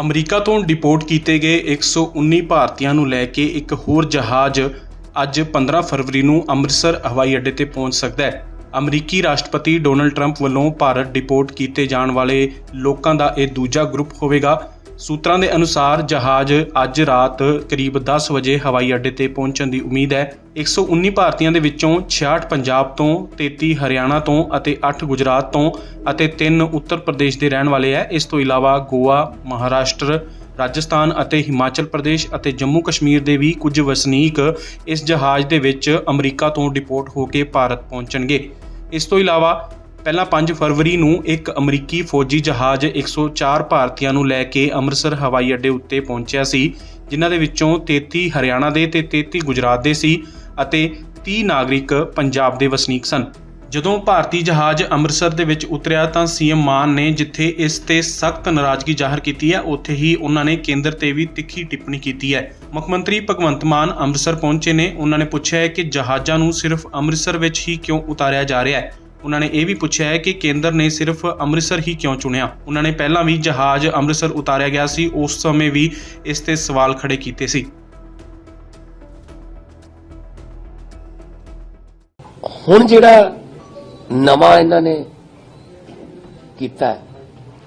America ਤੋਂ deport ਕੀਤੇ ਗਏ 119 ਭਾਰਤੀਆਂ ਨੂੰ ਲੈ ਕੇ ਇੱਕ ਹੋਰ ਜਹਾਜ਼ ਅੱਜ 15 ਫਰਵਰੀ ਨੂੰ ਅੰਮ੍ਰਿਤਸਰ, ਹਵਾਈ ਅੱਡੇ ਤੇ ਪਹੁੰਚ ਸਕਦਾ ਹੈ। ਅਮਰੀਕੀ ਰਾਸ਼ਟਰਪਤੀ ਡੋਨਲਡ ਟਰੰਪ ਵੱਲੋਂ ਭਾਰਤ ਡਿਪੋਰਟ ਕੀਤੇ ਜਾਣ ਵਾਲੇ ਲੋਕਾਂ ਦਾ ਇਹ ਦੂਜਾ ਗਰੁੱਪ ਹੋਵੇਗਾ। ਸੂਤਰਾਂ ਦੇ ਅਨੁਸਾਰ ਜਹਾਜ਼ ਅੱਜ ਰਾਤ ਕਰੀਬ 10 ਵਜੇ ਹਵਾਈ ਅੱਡੇ ਤੇ ਪਹੁੰਚਣ ਦੀ ਉਮੀਦ ਹੈ। 119 ਭਾਰਤੀਆਂ ਦੇ ਵਿੱਚੋਂ 66 ਪੰਜਾਬ ਤੋਂ 33 ਹਰਿਆਣਾ ਤੋਂ ਅਤੇ 8 ਗੁਜਰਾਤ ਤੋਂ ਅਤੇ 3 ਉੱਤਰ ਪ੍ਰਦੇਸ਼ ਦੇ ਰਹਿਣ ਵਾਲੇ ਹੈ। ਇਸ ਤੋਂ ਇਲਾਵਾ ਗੋਆ, ਮਹਾਰਾਸ਼ਟਰ, ਰਾਜਸਥਾਨ ਅਤੇ ਹਿਮਾਚਲ ਪ੍ਰਦੇਸ਼ ਅਤੇ ਜੰਮੂ ਕਸ਼ਮੀਰ ਦੇ ਵੀ ਕੁਝ ਵਸਨੀਕ ਇਸ ਜਹਾਜ਼ ਦੇ ਵਿੱਚ ਅਮਰੀਕਾ ਤੋਂ ਡਿਪੋਰਟ ਹੋ ਕੇ ਭਾਰਤ ਪਹੁੰਚਣਗੇ। ਇਸ ਤੋਂ ਇਲਾਵਾ ਪਹਿਲਾਂ 5 ਫਰਵਰੀ ਨੂੰ ਇੱਕ ਅਮਰੀਕੀ ਫੌਜੀ ਜਹਾਜ਼ 104 ਭਾਰਤੀਆਂ ਨੂੰ ਲੈ ਕੇ ਅੰਮ੍ਰਿਤਸਰ, ਹਵਾਈ ਅੱਡੇ ਉੱਤੇ ਪਹੁੰਚਿਆ ਸੀ, ਜਿਨ੍ਹਾਂ ਦੇ ਵਿੱਚੋਂ 33 ਹਰਿਆਣਾ ਦੇ ਤੇ 33 ਗੁਜਰਾਤ ਦੇ ਸੀ। ਅਤੇ 30 ਨਾਗਰਿਕ ਪੰਜਾਬ ਦੇ ਵਸਨੀਕ ਸਨ। ਜਦੋਂ ਭਾਰਤੀ ਜਹਾਜ਼ ਅੰਮ੍ਰਿਤਸਰ ਦੇ ਵਿੱਚ ਉਤਰਿਆ ਤਾਂ ਸੀਐਮ ਮਾਨ ਨੇ ਜਿੱਥੇ ਇਸ ਤੇ ਸਖਤ ਨਾਰਾਜ਼ਗੀ ਜ਼ਾਹਰ ਕੀਤੀ ਹੈ, ਉੱਥੇ ਹੀ ਉਹਨਾਂ ਨੇ ਕੇਂਦਰ ਤੇ ਵੀ ਤਿੱਖੀ ਟਿੱਪਣੀ ਕੀਤੀ ਹੈ। ਮੁੱਖ ਮੰਤਰੀ ਭਗਵੰਤ ਮਾਨ ਅੰਮ੍ਰਿਤਸਰ ਪਹੁੰਚੇ ਨੇ। ਉਹਨਾਂ ਨੇ ਪੁੱਛਿਆ ਹੈ ਕਿ ਜਹਾਜ਼ਾਂ ਨੂੰ ਸਿਰਫ ਅੰਮ੍ਰਿਤਸਰ ਵਿੱਚ ਹੀ ਕਿਉਂ ਉਤਾਰਿਆ ਜਾ ਰਿਹਾ ਹੈ? ਉਹਨਾਂ ਨੇ ਇਹ ਵੀ ਪੁੱਛਿਆ ਹੈ ਕਿ ਕੇਂਦਰ ਨੇ ਸਿਰਫ ਅੰਮ੍ਰਿਤਸਰ ਹੀ ਕਿਉਂ ਚੁਣਿਆ? ਉਹਨਾਂ ਨੇ ਪਹਿਲਾਂ ਵੀ ਜਹਾਜ਼ ਅੰਮ੍ਰਿਤਸਰ ਉਤਾਰਿਆ ਗਿਆ ਸੀ, ਉਸ ਸਮੇਂ ਵੀ ਇਸ ਤੇ ਸਵਾਲ ਖੜੇ ਕੀਤੇ ਸੀ। ਹੁਣ ਜਿਹੜਾ ਨਵਾਂ ਇਹਨਾਂ ਨੇ ਕੀਤਾ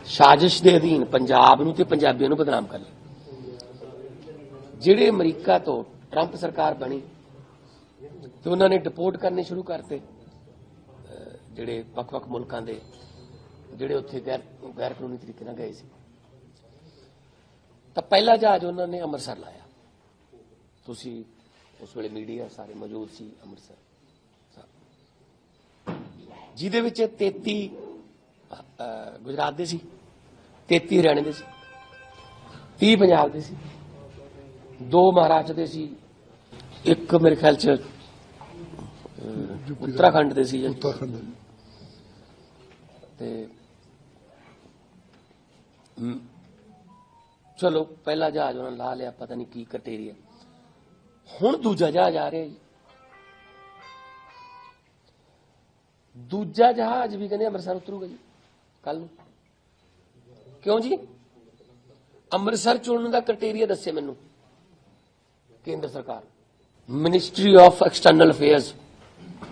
ਸਾਜ਼ਿਸ਼ ਦੇ ਅਧੀਨ ਪੰਜਾਬ ਨੂੰ ਤੇ ਪੰਜਾਬੀਆਂ ਨੂੰ ਬਦਨਾਮ ਕਰ ਲਿਆ ਜਿਹੜੇ ਅਮਰੀਕਾ ਤੋਂ ਟਰੰਪ ਸਰਕਾਰ ਬਣੀ, ਤੇ ਉਹਨਾਂ ਨੇ ਡਿਪੋਰਟ ਕਰਨੇ ਸ਼ੁਰੂ ਕਰਤੇ ਜਿਹੜੇ ਵੱਖ-ਵੱਖ ਮੁਲਕਾਂ ਦੇ, ਜਿਹੜੇ ਉੱਥੇ ਗੈਰ ਗੈਰ ਕਾਨੂੰਨੀ ਤਰੀਕੇ ਨਾਲ ਗਏ ਸੀ। ਤਾਂ ਪਹਿਲਾ ਜਹਾਜ਼ ਉਹਨਾਂ ਨੇ ਅੰਮ੍ਰਿਤਸਰ ਲਾਇਆ। ਤੁਸੀਂ ਉਸ ਵੇਲੇ ਮੀਡੀਆ ਸਾਰੇ ਮੌਜੂਦ ਸੀ ਅੰਮ੍ਰਿਤਸਰ। ਜਿਹਦੇ ਵਿੱਚ 33 ਅਹ, ਗੁਜਰਾਤ ਦੇ ਸੀ 33 ਹਰਿਆਣੇ ਦੇ ਸੀ 30 ਪੰਜਾਬ ਦੇ ਸੀ ਦੋ ਮਹਾਰਾਸ਼ਟਰ ਦੇ ਸੀ ਇੱਕ ਮੇਰੇ ਖਿਆਲ ਚ ਉੱਤਰਾਖੰਡ ਦੇ ਸੀ ਉੱਤਰਾਖੰਡ ਤੇ ਚਲੋ ਪਹਿਲਾ ਜਹਾਜ਼ ਉਹਨਾਂ ਲਾ ਲਿਆ ਪਤਾ ਨਹੀਂ ਕੀ ਕਟੇਰੀਆ ਹੁਣ ਦੂਜਾ ਜਹਾਜ਼ ਆ ਰਿਹਾ ਜੀ। ਦੂਜਾ ਜਹਾਜ਼ ਵੀ ਕਹਿੰਦੇ ਅੰਮ੍ਰਿਤਸਰ ਉਤਰੂਗਾ ਜੀ ਕੱਲ ਨੂੰ। ਕਿਉਂ ਜੀ? ਅੰਮ੍ਰਿਤਸਰ ਚੁਣਨ ਦਾ ਕ੍ਰਾਈਟੇਰੀਆ ਦੱਸੇ ਮੈਨੂੰ, ਕੇਂਦਰ ਸਰਕਾਰ। ਮਿਨਿਸਟਰੀ ਆਫ ਐਕਸਟਰਨਲ ਅਫੇਅਰਸ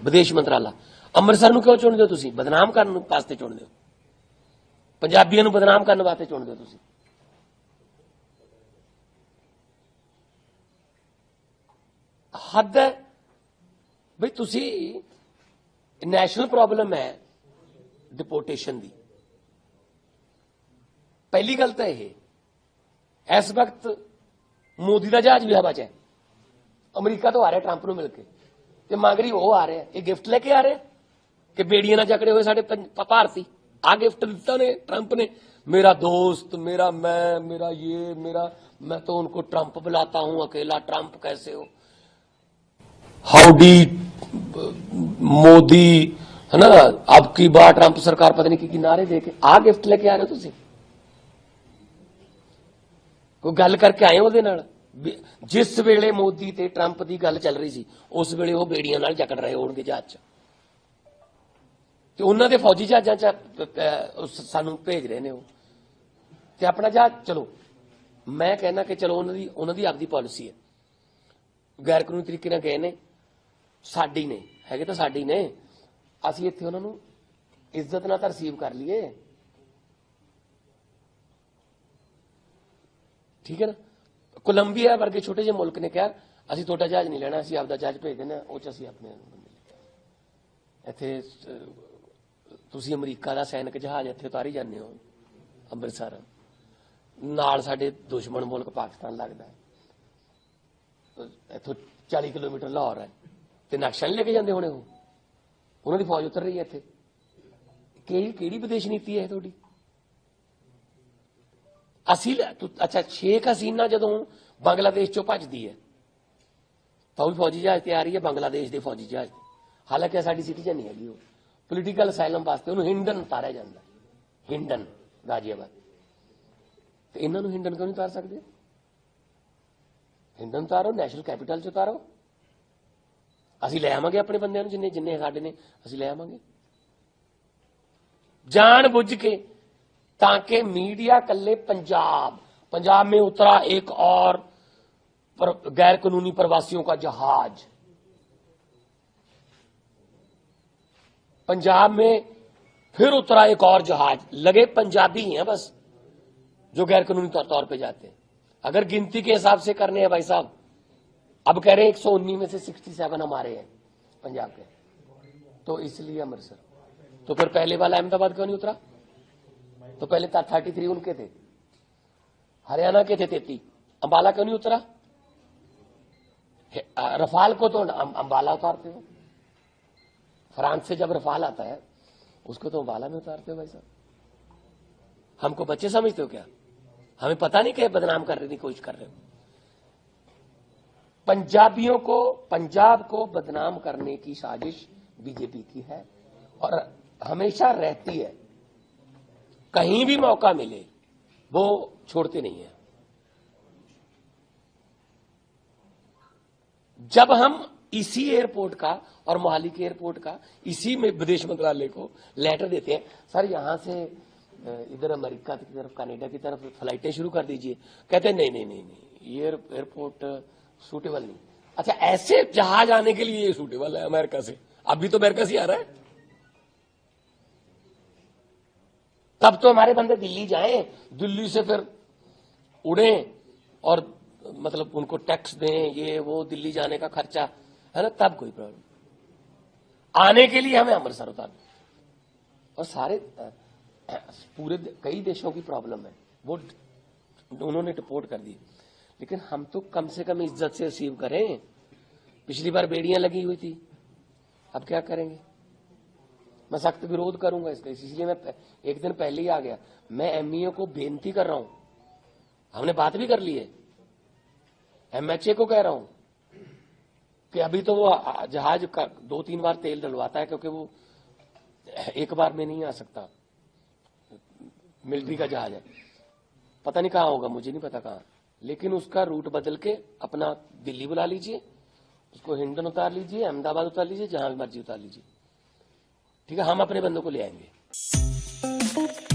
ਵਿਦੇਸ਼ ਮੰਤਰਾਲਾ। ਅੰਮ੍ਰਿਤਸਰ ਨੂੰ ਕਿਉਂ ਚੁਣਦੇ ਹੋ ਤੁਸੀਂ? ਬਦਨਾਮ ਕਰਨ ਵਾਸਤੇ ਚੁਣਦੇ ਹੋ। ਪੰਜਾਬੀਆਂ ਨੂੰ ਬਦਨਾਮ ਕਰਨ ਵਾਸਤੇ ਚੁਣਦੇ ਹੋ ਤੁਸੀਂ। ਹੱਦ ਹੈ, ਬਈ ਤੁਸੀਂ ਨੈਸ਼ਨਲ ਪ੍ਰੋਬਲਮ ਹੈ ਡਿਪੋਰਟੇਸ਼ਨ ਦੀ ਪਹਿਲੀ ਗੱਲ ਤਾਂ ਇਹ ਇਸ ਵਕਤ ਮੋਦੀ ਦਾ ਜਹਾਜ਼ ਵੀ ਹਵਾ 'ਚ ਹੈ ਅਮਰੀਕਾ ਤੋਂ ਆ ਰਿਹਾ ਟਰੰਪ ਨੂੰ ਮਿਲ ਕੇ ਤੇ ਮੰਗ ਰਹੀ ਉਹ ਆ ਰਿਹਾ ਇਹ ਗਿਫਟ ਲੈ ਕੇ ਆ ਰਿਹਾ ਕਿ ਬੇੜੀਆਂ ਨਾਲ ਜਕੜੇ ਹੋਏ ਸਾਡੇ ਪੰਜ- ਭ- ਭਾਰਤੀ ਆ ਗਿਫਟ ਦਿੱਤਾ ਨੇ ਟਰੰਪ ਨੇ ਮੇਰਾ ਦੋਸਤ ਮੇਰਾ ਮੈਂ ਮੇਰਾ ਇਹ ਮੇਰਾ मैं तो उनको ट्रंप बुलाता हूं अकेला ट्रंप कैसे हो हाउडी ਮੋਦੀ, ਹਨਾ? ਆਪ ਕੀ ਬਾਤ ਟਰੰਪ ਸਰਕਾਰ ਪਤਾ ਨਹੀਂ ਕੀ ਕੀ ਨਾਰੇ ਦੇ ਕੇ ਆ ਗਿਫਟ ਲੈ ਕੇ ਆ ਰਹੇ ਤੁਸੀਂ? ਕੋਈ ਗੱਲ ਕਰਕੇ ਆਏ ਉਹਦੇ ਨਾਲ? ਜਿਸ ਵੇਲੇ ਮੋਦੀ ਤੇ ਟਰੰਪ ਦੀ ਗੱਲ ਚੱਲ ਰਹੀ ਸੀ, ਉਸ ਵੇਲੇ ਉਹ ਬੇੜੀਆਂ ਨਾਲ ਜਕੜ ਰਹੇ ਹੋਣਗੇ ਜਹਾਜ਼ 'ਚ। ਤੇ ਉਹਨਾਂ ਦੇ ਫੌਜੀ ਜਹਾਜ਼ਾਂ 'ਚ ਸਾਨੂੰ ਭੇਜ ਰਹੇ ਨੇ ਉਹ। ਤੇ ਆਪਣਾ ਜਹਾਜ਼, ਚਲੋ, ਮੈਂ ਕਹਿੰਦਾ ਕਿ ਚਲੋ ਉਹਨਾਂ ਦੀ ਉਹਨਾਂ ਦੀ ਆਪਦੀ ਪਾਲਿਸੀ ਹੈ। ਗੈਰ ਕਾਨੂੰਨੀ ਤਰੀਕੇ ਨਾਲ ਗਏ ਨੇ। ਸਾਡੀ ਨੇ, ਹੈਗੇ ਤਾਂ ਸਾਡੀ ਨੇ। ਅਸੀਂ ਇੱਥੇ ਉਹਨਾਂ ਨੂੰ ਇੱਜ਼ਤ ਨਾਲ ਤਾਂ ਰਿਸੀਵ ਕਰ ਲਈਏ। ਠੀਕ ਹੈ ਨਾ? ਕੋਲੰਬੀਆ ਵਰਗੇ ਛੋਟੇ ਜਿਹੇ ਮੁਲਕ ਨੇ ਕਿਹਾ, ਅਸੀਂ ਤੁਹਾਡਾ ਜਹਾਜ਼ ਨਹੀਂ ਲੈਣਾ, ਅਸੀਂ ਆਪਦਾ ਜਹਾਜ਼ ਭੇਜ ਦੇਣਾ ਉਹ ਚ ਅਸੀਂ ਆਪਣੇ ਬੰਦੇ ਇੱਥੇ ਤੁਸੀਂ ਅਮਰੀਕਾ ਦਾ ਸੈਨਿਕ ਜਹਾਜ਼ ਇੱਥੇ ਉਤਾਰੀ ਜਾਂਦੇ ਹੋ, ਅੰਮ੍ਰਿਤਸਰ। ਨਾਲ ਸਾਡੇ ਦੁਸ਼ਮਣ ਮੁਲਕ ਪਾਕਿਸਤਾਨ ਲੱਗਦਾ ਹੈ। ਇੱਥੋਂ 40 ਕਿਲੋਮੀਟਰ ਲਾਹੌਰ ਹੈ। ਤੇ ਨਕਸ਼ਾ ਨਹੀਂ ਲੈ ਕੇ ਜਾਂਦੇ ਹੋਣੇ ਉਹ ਉਹਨਾਂ ਦੀ ਫੌਜ ਉਤਰ ਰਹੀ ਹੈ ਇੱਥੇ ਕਿਹੜੀ ਕਿਹੜੀ ਵਿਦੇਸ਼ ਨੀਤੀ ਹੈ ਇਹ ਤੁਹਾਡੀ ਅਸੀਂ ਲੈ- ਤੁ- ਅੱਛਾ ਸ਼ੇਖ ਹਸੀਨਾ ਜਦੋਂ ਬੰਗਲਾਦੇਸ਼ ਚੋਂ ਭੱਜਦੀ ਹੈ ਤਾਂ ਉਹ ਵੀ ਫੌਜੀ ਜਹਾਜ਼ ਤੇ ਆ ਰਹੀ ਹੈ ਬੰਗਲਾਦੇਸ਼ ਦੇ ਫੌਜੀ ਜਹਾਜ਼ ਤੇ ਹਾਲਾਂਕਿ ਇਹ ਸਾਡੀ ਸਿਟੀਜ਼ਨ ਨਹੀਂ ਹੈਗੀ ਉਹ ਪੋਲੀਟੀਕਲ ਅਸਾਈਲਮ ਵਾਸਤੇ ਉਹਨੂੰ ਹਿੰਡਨ ਉਤਾਰਿਆ ਜਾਂਦਾ ਹਿੰਡਨ ਗਾਜ਼ੀਆਬਾਦ ਤੇ ਇਹਨਾਂ ਨੂੰ ਹਿੰਡਨ ਕਿਉਂ ਨਹੀਂ ਉਤਾਰ ਸਕਦੇ ਹਿੰਡਨ ਉਤਾਰੋ ਨੈਸ਼ਨਲ ਕੈਪੀਟਲ ਚ ਉਤਾਰੋ ਅਸੀਂ ਲੈ ਆਵਾਂਗੇ ਆਪਣੇ ਬੰਦਿਆਂ ਨੂੰ ਜਿੰਨੇ ਜਿੰਨੇ ਸਾਡੇ ਨੇ ਅਸੀਂ ਲੈ ਆਵਾਂਗੇ ਜਾਣ ਬੁੱਝ ਕੇ ਤਾਂ ਕਿ ਮੀਡੀਆ ਕੱਲੇ ਪੰਜਾਬ पंजाब में उतरा एक और पर, गैर कानूनी प्रवासियों का जहाज पंजाब में फिर उतरा एक और जहाज लगे पंजाबी ही हैं बस जो गैर कानूनी तौर तौर पे जाते हैं अगर गिनती के हिसाब से करने हैं भाई साहब अब कह रहे हैं एक सौ उन्नीस में से सिक्सटी सेवन हमारे हैं, पंजाब के। तो इसलिए अमृतसर। तो फिर पहले वाला अहमदाबाद क्यों नहीं उतरा? तो पहले थर्टी थ्री उनके थे। हरियाणा के थे तेती। अंबाला क्यों नहीं उतरा? रफाल को तो अं- अंबाला उतारते हो। फ्रांस से जब रफाल आता है, उसको तो अंबाला में उतारते हो भाई साहब। हमको बच्चे समझते हो क्या? हमें पता नहीं क्या बदनाम करने की कोशिश कर रहे हो। पंजाबियों को, पंजाब को बदनाम करने की साजिश बीजेपी की है और हमेशा रहती है। कहीं भी मौका मिले, वो छोड़ते नहीं है। जब हम इसी एयरपोर्ट का और मोहाली के एयरपोर्ट का, इसी में विदेश मंत्रालय को लेटर देते हैं, सर, यहाँ से इधर अमेरिका की तरफ़, कनाडा की तरफ़ फ्लाइटें शुरू कर दीजिए। कहते हैं, नहीं नहीं नहीं नहीं एयरपोर्ट सूटेबल नहीं। अच्छा ऐसे जहाज़ आने के लिए ये सूटेबल है अमेरिका से। अभी तो अमेरिका से आ रहा है। तब तो हमारे बंदे दिल्ली जाएँ, दिल्ली से फिर उड़े और मतलब उनको टैक्स दें, ये, वो, दिल्ली जाने का खर्चा, है ना? तब कोई प्रॉब्लम आने के लिए हमें अमृतसर उतार और सारे पूरे कई देशों की प्रॉब्लम है। वो उन्होंने रिपोर्ट कर दी। लेकिन हम तो कम से कम इज़्ज़त से रिसीव करें। पिछली बार बेड़ियाँ लगी हुई थी। अब क्या करेंगे? मैं सख्त विरोध करूँगा इसका, इसलिए मैं एक दिन पहले ही आ गया। मैं एमईओ को बेनती कर रहा हूँ। हमने बात भी कर ली है। एमएचए को कह रहा हूँ कि अभी तो वो जहाज़ का दो तीन बार तेल डलवाता है, क्योंकि वो एक बार में नहीं आ सकता। मिलिट्री का जहाज़ है। पता नहीं कहाँ होगा, मुझे नहीं पता कहाँ। लेकिन उसका रूट बदल के अपना दिल्ली बुला लीजिए, उसको हिंडन उतार लीजिए, अहमदाबाद उतार लीजिए जहाँ मर्ज़ी उतार लीजिए। ठीक है, हम अपने बंदों को ले आएँगे।